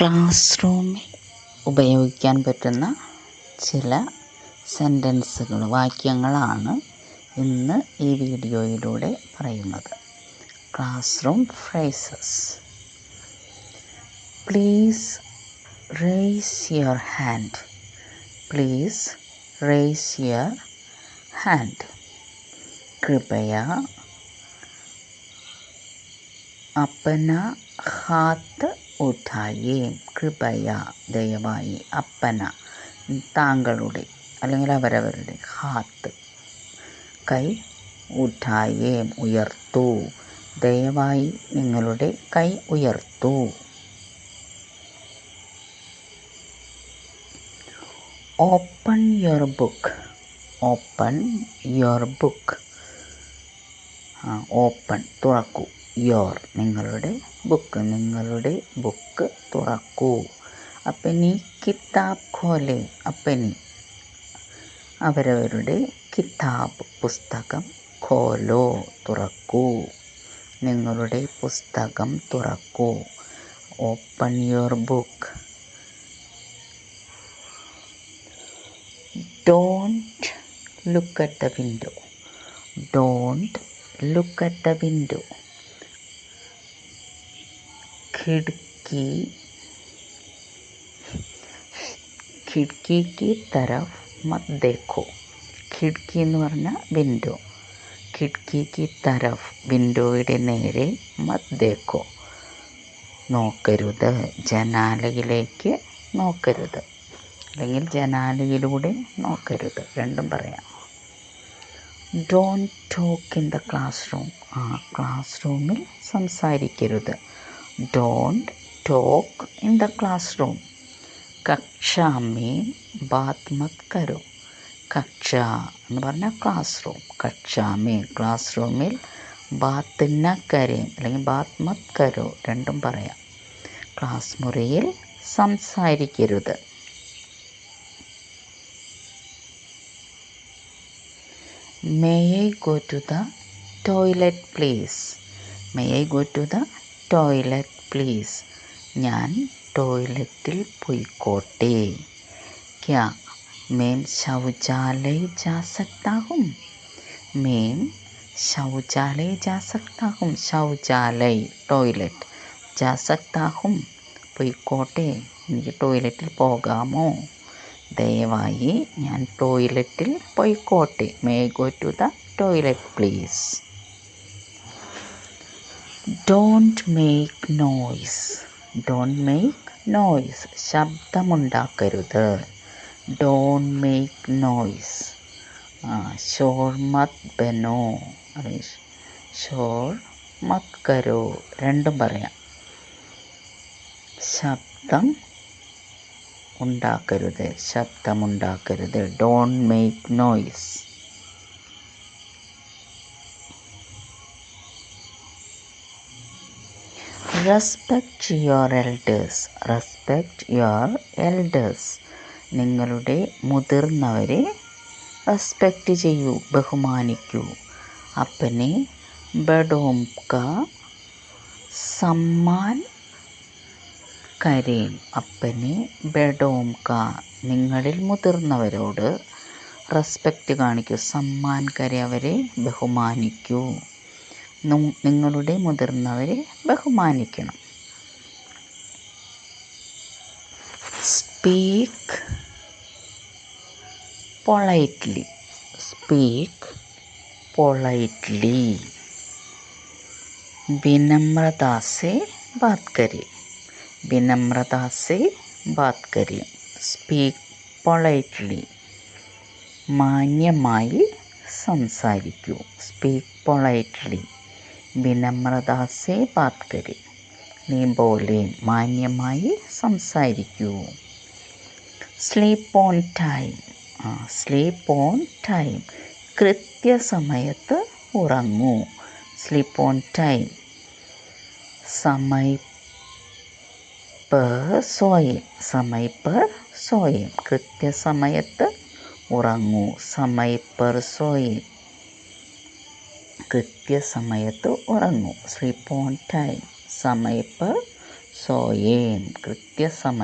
Class റൂമിൽ ഉപയോഗിക്കാൻ പറ്റുന്ന ചില സെന്റൻസുകൾ വാക്യങ്ങളാണ് ഇന്ന് ഈ വീഡിയോയിലൂടെ പറയുന്നത്. Class room phrases. Please raise your hand. Please raise your hand. കൃപയ അപ്പന ഹാത്ത് ഉഠായേ കൃപയ ദയവായി അപ്പന താങ്കളുടെ അല്ലെങ്കിൽ അവരവരുടെ ഹാത്ത്. കൈ ഉഠായേ ഉയർത്തൂ. ദയവായി നിങ്ങളുടെ കൈ ഉയർത്തൂ. Open your book. Open your book. Open തുറക്കൂ. യോർ നിങ്ങളുടെ ബുക്ക് നിങ്ങളുടെ ബുക്ക് തുറക്കൂ. അപ്പനി കിതാബ് ഖോലെ അപ്പനി അവരവരുടെ കിതാബ് പുസ്തകം ഖോലോ തുറക്കൂ. നിങ്ങളുടെ പുസ്തകം തുറക്കൂ. Open your book don't look at the window don't look at the window खिड़की खिड़की की तरफ मत देखो ഖിഡ്ക്കി എന്ന് പറഞ്ഞാൽ വിൻഡോ ഖിഡ്ക്കിക്ക് തരഫ് വിൻഡോയുടെ നേരെ മത് ദേക്കോ നോക്കരുത് ജനാലയിലേക്ക് നോക്കരുത് അല്ലെങ്കിൽ ജനാലയിലൂടെ നോക്കരുത് രണ്ടും പറയാം don't talk in the classroom ആ ക്ലാസ് റൂമിൽ സംസാരിക്കരുത് Don't talk in the classroom. കക്ഷ മീൻ ബാത്മത് കരോ കക്ഷ എന്ന് പറഞ്ഞാൽ ക്ലാസ് റൂം കക്ഷ മീൻ ക്ലാസ് റൂമിൽ ബാത്ത് ന അല്ലെങ്കിൽ ബാത്മത് കരോ രണ്ടും പറയാം. ക്ലാസ് മുറിയിൽ സംസാരിക്കരുത്. May I go to the toilet please may I go to the toilet please ഞാൻ ടോയ്ലറ്റിൽ പോയിക്കോട്ടെ ക്യാ മേം ശൗചാലയ ജാ സക്താ ഹും മേം ശൗചാലയ ജാ സക്താ ഹും ശൗചാലയ ടോയ്ലറ്റ് ജാ സക്താ ഹും പോയിക്കോട്ടെ എനിക്ക് ടോയ്ലറ്റിൽ പോകാമോ ദയവായി ഞാൻ ടോയ്ലറ്റിൽ പോയിക്കോട്ടെ may go to the toilet please don't make noise don't make noise ശബ്ദമുണ്ടാക്കരുത്. Don't make noise ഷോർ മത് ബനോ. ഷോർ മത് കരോ. രണ്ടും പറയാം. ശബ്ദം ഉണ്ടാക്കരുത്. ശബ്ദമുണ്ടാക്കരുത്. Don't make noise respect your elders respect your elders നിങ്ങളുടെ മുതിർന്നവരെ റെസ്പെക്റ്റ് ചെയ്യൂ ബഹുമാനിക്കൂ. അപ്പനെ ബഡോം ക സമ്മാൻ കരേം. അപ്പനെ ബഡോം ക നിങ്ങളിൽ മുതിർന്നവരോട് റെസ്പെക്റ്റ് കാണിക്കൂ സമ്മാൻ കരെ അവരെ ബഹുമാനിക്കൂ. നിങ്ങളുടെ മുതിർന്നവരെ ബഹുമാനിക്കണം. Speak politely. Speak politely. വിനമ്രതാ ബാത്കരി. ബാത്കരി. Speak politely. മാന്യമായി സംസാരിക്കൂ. Speak politely. വിനമ്രദാസെ ബാത് കരി നീ പോലെ മാന്യമായി സംസാരിക്കൂ. Sleep on time sleep on time കൃത്യസമയത്ത് ഉറങ്ങൂ. സ്ലീപ്പ് ഓൺ ടൈം സമയ സോയം സമയപ്പർ സോയം കൃത്യസമയത്ത് ഉറങ്ങൂ. സമയപ്പർ സോയം കൃത്യസമയത്ത് ഉറങ്ങൂ. സ്ലീപ്പ് ഓൺ ടൈം സമയ पर സോയേം കൃത്യസമയത്ത്